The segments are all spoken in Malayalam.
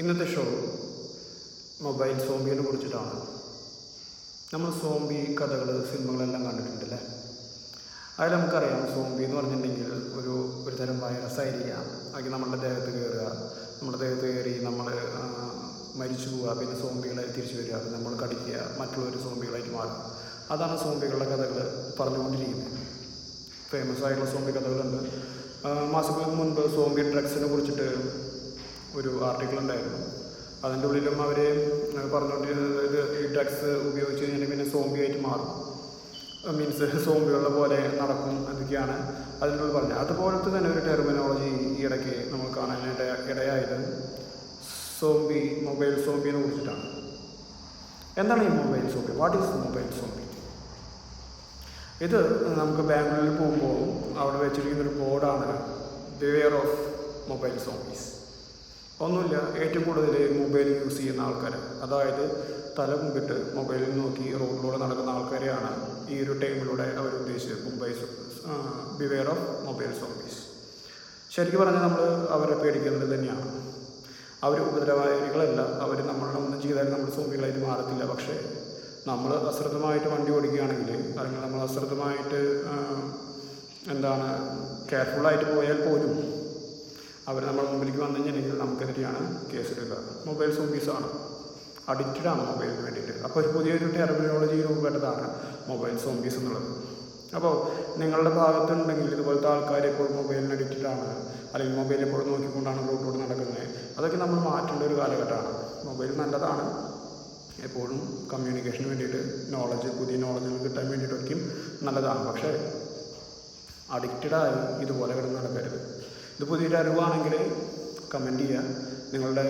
ഇന്നത്തെ ഷോ മൊബൈൽ സോംബിയെ കുറിച്ചിട്ടാണ്. നമ്മൾ സോംബി കഥകൾ സിനിമകളെല്ലാം കണ്ടിട്ടുണ്ടല്ലേ? അതിൽ നമുക്കറിയാം സോംബി എന്ന് പറഞ്ഞിട്ടുണ്ടെങ്കിൽ ഒരു ഒരു തരം വൈറസായിരിക്കാം ആയിരിക്കാം. അത് നമ്മളുടെ ദേഹത്ത് കയറുക നമ്മുടെ ദേഹത്ത് കയറി നമ്മൾ മരിച്ചു പോവുക പിന്നെ സോംബികളായി തിരിച്ചു വരിക നമ്മൾ കടിക്കുക മറ്റുള്ളവർ സോംബികളായിട്ട് മാറുക. അതാണ് സോംബികളുടെ കഥകൾ പറഞ്ഞുകൊണ്ടിരിക്കുന്നത്. ഫേമസ് ആയിട്ടുള്ള സോംബി കഥകളുണ്ട്. മാസങ്ങൾക്ക് മുൻപ് സോംബി ഡ്രഗ്സിനെ കുറിച്ചിട്ട് ഒരു ആർട്ടിക്കിൾ ഉണ്ടായിരുന്നു. അതിന്റെ ഉള്ളിലും അവർ പറഞ്ഞുകൊണ്ടിരുന്നത് ഇത് ഈ ഡ്രഗ്സ് ഉപയോഗിച്ച് കഴിഞ്ഞാൽ പിന്നെ സോംബി ആയിട്ട് മാറും. മീൻസ് സോംബികളുടെ പോലെ നടക്കും എന്നൊക്കെയാണ് ഉള്ളിൽ പറഞ്ഞത്. അതുപോലത്തെ തന്നെ ഒരു ടെർമിനോളജി ഈ ഇടയ്ക്ക് നമ്മൾ കാണാനായിട്ട് ഇടയായത് സോംബി മൊബൈൽ സോംബിനെ കുറിച്ചിട്ടാണ്. എന്താണ് ഈ mobile zombie what is mobile zombie ഇത് നമുക്ക് ബാംഗ്ലൂരിൽ പോകുമ്പോൾ അവിടെ വെച്ചിരിക്കുന്ന ഒരു ബോർഡാണ് ബിവെയർ ഓഫ് മൊബൈൽ സോംബീസ് ഒന്നുമില്ല ഏറ്റവും കൂടുതൽ മൊബൈൽ യൂസ് ചെയ്യുന്ന ആൾക്കാർ അതായത് തല മുമ്പിട്ട് മൊബൈലിൽ നോക്കി റോഡിലൂടെ നടക്കുന്ന ആൾക്കാരെയാണ് ഈ ഒരു ടൈമിലൂടെ അവർ ഉദ്ദേശിച്ചത്. Mumbai beware of mobile service ശരിക്കും പറഞ്ഞാൽ നമ്മൾ അവരെ പേടിക്കുന്നത് തന്നെയാണ്. അവർ ഉപദ്രവകാരികളല്ല അവർ നമ്മളുടെ ഒന്നും ചെയ്താലും നമ്മൾ സോംബികളായിട്ട് മാറത്തില്ല. പക്ഷേ നമ്മൾ അശ്രദ്ധമായിട്ട് വണ്ടി ഓടിക്കുകയാണെങ്കിൽ അല്ലെങ്കിൽ നമ്മൾ അശ്രദ്ധമായിട്ട് എന്താണ് കെയർഫുള്ളായിട്ട് പോയാൽ പോലും അവർ നമ്മുടെ മുമ്പിലേക്ക് വന്നു കഴിഞ്ഞിട്ടുണ്ടെങ്കിൽ നമുക്കെതിരെയാണ് കേസെടുക്കുക മൊബൈൽ സോംബീസാണ് അഡിക്റ്റഡാണ് മൊബൈലിന് വേണ്ടിയിട്ട്. അപ്പോൾ ഒരു പുതിയൊരു ടെർമിനോളജി രൂപപ്പെട്ടതാണ് മൊബൈൽ സോംബീസ് എന്നുള്ളത്. അപ്പോൾ നിങ്ങളുടെ ഭാഗത്തുണ്ടെങ്കിൽ ഇതുപോലത്തെ ആൾക്കാർ എപ്പോഴും മൊബൈലിന് അഡിക്റ്റഡാണ് അല്ലെങ്കിൽ മൊബൈൽ എപ്പോഴും നോക്കിക്കൊണ്ടാണ് റോട്ടോട് നടക്കുന്നത്. അതൊക്കെ നമ്മൾ മാറ്റേണ്ട ഒരു കാലഘട്ടമാണ്. മൊബൈൽ നല്ലതാണ്. എപ്പോഴും കമ്മ്യൂണിക്കേഷന് വേണ്ടിയിട്ട് നോളജ് പുതിയ നോളജുകൾ കിട്ടാൻ വേണ്ടിയിട്ടൊക്കെയും നല്ലതാണ്. പക്ഷേ അഡിക്റ്റഡായി ഇതുപോലെ കിടന്ന് ഇത് പുതിയൊരു അറിവാണെങ്കിൽ കമന്റ് ചെയ്യുക. നിങ്ങളുടെ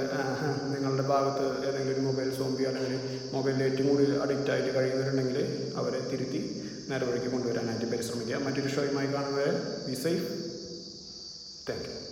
നിങ്ങളുടെ ഭാഗത്ത് ഏതെങ്കിലും ഒരു മൊബൈൽ സോംബി അല്ലെങ്കിൽ മൊബൈലിൽ ഏറ്റവും കൂടുതൽ അഡിക്റ്റ് ആയിട്ട് കഴിയുന്നവരുണ്ടെങ്കിൽ അവരെ തിരുത്തി നേരെ വഴിക്ക് കൊണ്ടുവരാനായിട്ട് പരിശ്രമിക്കുക. മറ്റൊരു ഷോയുമായി കാണുന്നവരെ ബി സേഫ് താങ്ക് യു